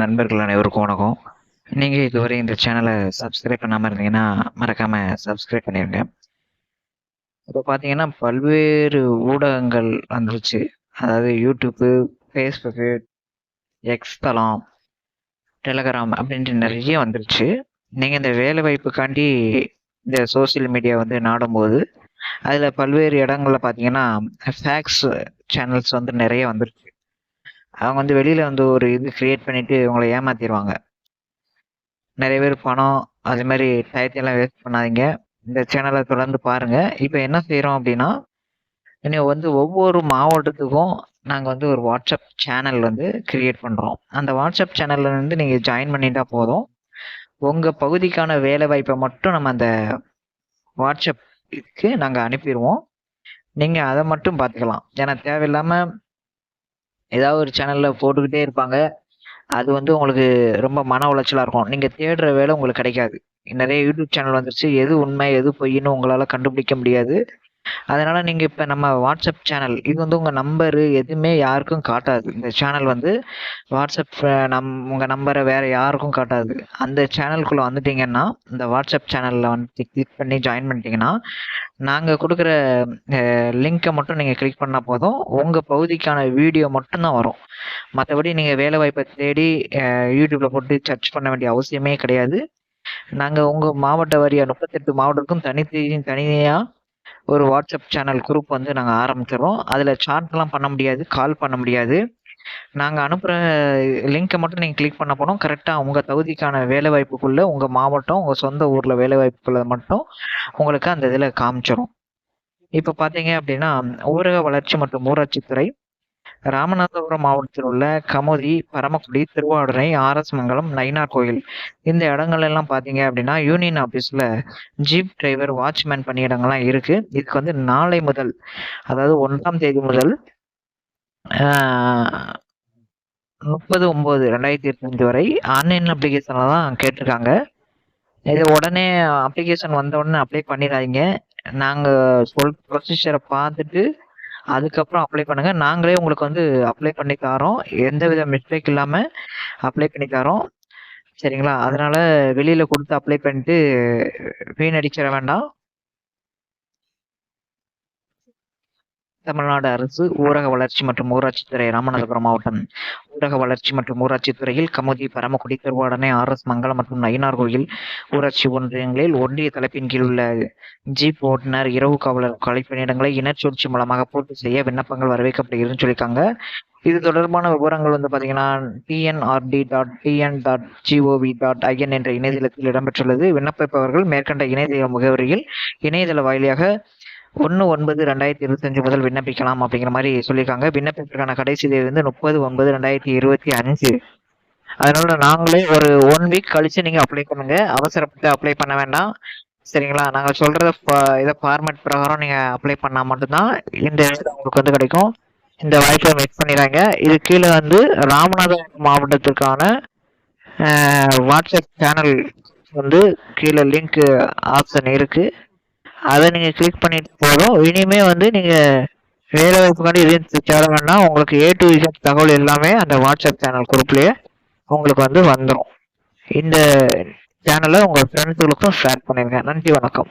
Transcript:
நண்பர்கள் அனைவருக்கும் வணக்கம். நீங்கள் இதுவரை இந்த சேனலை சப்ஸ்கிரைப் பண்ணாமல் இருந்தீங்கன்னா மறக்காமல் சப்ஸ்கிரைப் பண்ணிடுங்க இப்போ பார்த்தீங்கன்னா பல்வேறு ஊடகங்கள் வந்துருச்சு. அதாவது யூடியூப்பு ஃபேஸ்புக்கு எக்ஸ் தளம் டெலகிராம் அப்படின்ட்டு நிறைய வந்துருச்சு. நீங்கள் இந்த வேலை வாய்ப்புக்காண்டி இந்த சோசியல் மீடியா வந்து நாடும்போது அதில் பல்வேறு இடங்களில் பார்த்தீங்கன்னா ஃபேக்ஸ் சேனல்ஸ் வந்து நிறைய வந்துருச்சு. அவங்க வந்து வெளியில் வந்து ஒரு இது கிரியேட் பண்ணிட்டு உங்களை ஏமாத்திடுவாங்க நிறைய பேர் பணம் அது மாதிரி டயத்தையெல்லாம் வேஸ்ட் பண்ணாதீங்க. இந்த சேனலை தொடர்ந்து பாருங்கள் இப்போ என்ன செய்கிறோம் அப்படின்னா இனி வந்து ஒவ்வொரு மாவட்டத்துக்கும் நாங்கள் வந்து ஒரு வாட்ஸ்அப் சேனல் வந்து கிரியேட் பண்ணுறோம் அந்த வாட்ஸ்அப் சேனலில் இருந்து நீங்கள் ஜாயின் பண்ணிட்டா போதும். உங்கள் பகுதிக்கான வேலை வாய்ப்பை மட்டும் நம்ம அந்த வாட்ஸ்அப்புக்கு நாங்கள் அனுப்பிடுவோம். நீங்கள் அதை மட்டும் பார்த்துக்கலாம். ஏன்னா தேவையில்லாமல் ஏதாவது ஒரு சேனலில் போட்டுக்கிட்டே இருப்பாங்க. அது வந்து உங்களுக்கு ரொம்ப மன உளைச்சலாக இருக்கும். நீங்கள் தேடுற வேலை உங்களுக்கு கிடைக்காது. நிறைய யூடியூப் சேனல் வந்துருச்சு. எது உண்மை எது பொய்ன்னு உங்களால் கண்டுபிடிக்க முடியாது. அதனால நீங்கள் இப்போ நம்ம வாட்ஸ்அப் சேனல் இது வந்து உங்கள் நம்பரு எதுவுமே யாருக்கும் காட்டாது. இந்த சேனல் வந்து வாட்ஸ்அப் நம் உங்கள் நம்பரை வேறு யாருக்கும் காட்டாது. அந்த சேனலுக்குள்ளே வந்துட்டீங்கன்னா இந்த வாட்ஸ்அப் சேனலில் வந்து கிளிக் பண்ணி ஜாயின் பண்ணிட்டீங்கன்னா நாங்கள் கொடுக்குற லிங்க்கை மட்டும் நீங்கள் கிளிக் பண்ணால் போதும். உங்கள் பகுதிக்கான வீடியோ மட்டும்தான் வரும். மற்றபடி நீங்கள் வேலை வாய்ப்பை தேடி யூடியூப்பில் போட்டு சர்ச் பண்ண வேண்டிய அவசியமே கிடையாது. நாங்கள் உங்கள் மாவட்ட வாரியாக முப்பத்தெட்டு மாவட்டத்துக்கும் தனித்து தனியாக ஒரு வாட்ஸ்அப் சேனல் குரூப் வந்து நாங்கள் ஆரம்பிச்சிடுறோம். அதில் சாட்லாம் பண்ண முடியாது கால் பண்ண முடியாது. நாங்கள் அனுப்புகிற லிங்க்கை மட்டும் நீங்கள் கிளிக் பண்ண போனோம் கரெக்டாக உங்கள் தகுதிக்கான வேலைவாய்ப்புக்குள்ளே உங்கள் மாவட்டம் உங்கள் சொந்த ஊரில் வேலைவாய்ப்புக்குள்ளே மட்டும் உங்களுக்கு அந்த இதில் காமிச்சிடும் இப்போ பார்த்தீங்க அப்படின்னா ஊரக வளர்ச்சி மற்றும் ஊராட்சித்துறை ராமநாதபுரம் மாவட்டத்தில் உள்ள கமுதி பரமக்குடி திருவாடுனை ஆர்எஸ் மங்கலம் நயினார் கோயில். இந்த இடங்கள் எல்லாம் பார்த்தீங்க அப்படின்னா யூனியன் ஆஃபீஸில் ஜீப் டிரைவர் வாட்ச்மேன் பணியிடங்கள்லாம் இருக்குது இதுக்கு வந்து நாளை முதல் அதாவது ஒன்றாம் தேதி முதல் முப்பது ஒம்பது ரெண்டாயிரத்தி இருபத்தஞ்சு வரை ஆன்லைன் அப்ளிகேஷனில் தான் கேட்டிருக்காங்க. இது உடனே அப்ளிகேஷன் வந்த உடனே அப்ளை பண்ணிடாதீங்க. நாங்கள் சொல் ப்ரொசீஜரை பார்த்துட்டு அதுக்கப்புறம் அப்ளை பண்ணுங்க. நாங்களே உங்களுக்கு வந்து அப்ளை பண்ணி தாரோம் எந்த வித மிஸ்டேக் இல்லாமல் அப்ளை பண்ணி தரோம் சரிங்களா? அதனால வெளியில கொடுத்து அப்ளை பண்ணிட்டு வீணடிச்சிட வேண்டாம். தமிழ்நாடு அரசு ஊரக வளர்ச்சி மற்றும் ஊராட்சித்துறை ராமநாதபுரம் மாவட்டம் ஊரக வளர்ச்சி மற்றும் ஊராட்சித்துறையில் கமுதி பரமக்குடி திருவாடனை ஆர் எஸ் மங்கலம் மற்றும் நயினார் கோயில் ஊராட்சி ஒன்றியங்களில் ஒன்றிய தலைப்பின் கீழ் உள்ள ஜீப் ஓட்டுநர் இரவு காவலர் கலைப்பணியிடங்களை இனச்சூழ்ச்சி மூலமாக பூர்த்தி செய்ய விண்ணப்பங்கள் வரவேற்கப்படுகிறதுன்னு சொல்லியிருக்காங்க. இது தொடர்பான விவரங்கள் வந்து பார்த்தீங்கன்னா TNRD dot TN dot GOV dot IN என்ற இணையதளத்தில் இடம்பெற்றுள்ளது. விண்ணப்பிப்பவர்கள் மேற்கண்ட இணையதள முகவரியில் இணையதள வாயிலாக ஒன்று ஒன்பது ரெண்டாயிரத்தி இருபத்தஞ்சு முதல் விண்ணப்பிக்கலாம் அப்படிங்கிற மாதிரி சொல்லியிருக்காங்க. விண்ணப்பத்திற்கான கடைசி தேதி வந்து முப்பது ஒன்பது ரெண்டாயிரத்தி இருபத்தி அஞ்சு. அதனால நாங்களே ஒரு ஒன் வீக் கழிச்சு நீங்கள் அப்ளை பண்ணுங்க. அவசரப்பட்டு அப்ளை பண்ண வேண்டாம். சரிங்களா? நாங்கள் சொல்கிறத இதை ஃபார்மேட் பிரகாரம் நீங்கள் அப்ளை பண்ணால் மட்டும்தான் இந்த இடத்துல உங்களுக்கு வந்து கிடைக்கும். இந்த வாய்ப்பை மிஸ் பண்ணிடுறாங்க இது கீழே வந்து ராமநாதபுரம் மாவட்டத்திற்கான வாட்ஸ்அப் சேனல் வந்து கீழே லிங்க் ஆப்ஷன் இருக்குது அதை நீங்கள் கிளிக் பண்ணிட்டு போதும். இனிமே வந்து நீங்கள் வேலை வாய்ப்புக்காண்டி எதையும் தேட உங்களுக்கு ஏ டு இசட் தகவல் எல்லாமே அந்த வாட்ஸ்அப் சேனல் குரூப்லேயே உங்களுக்கு வந்து வந்துடும் இந்த சேனலை உங்கள் ஃப்ரெண்ட்ஸுகளுக்கும் ஷேர் பண்ணிடுங்க நன்றி வணக்கம்.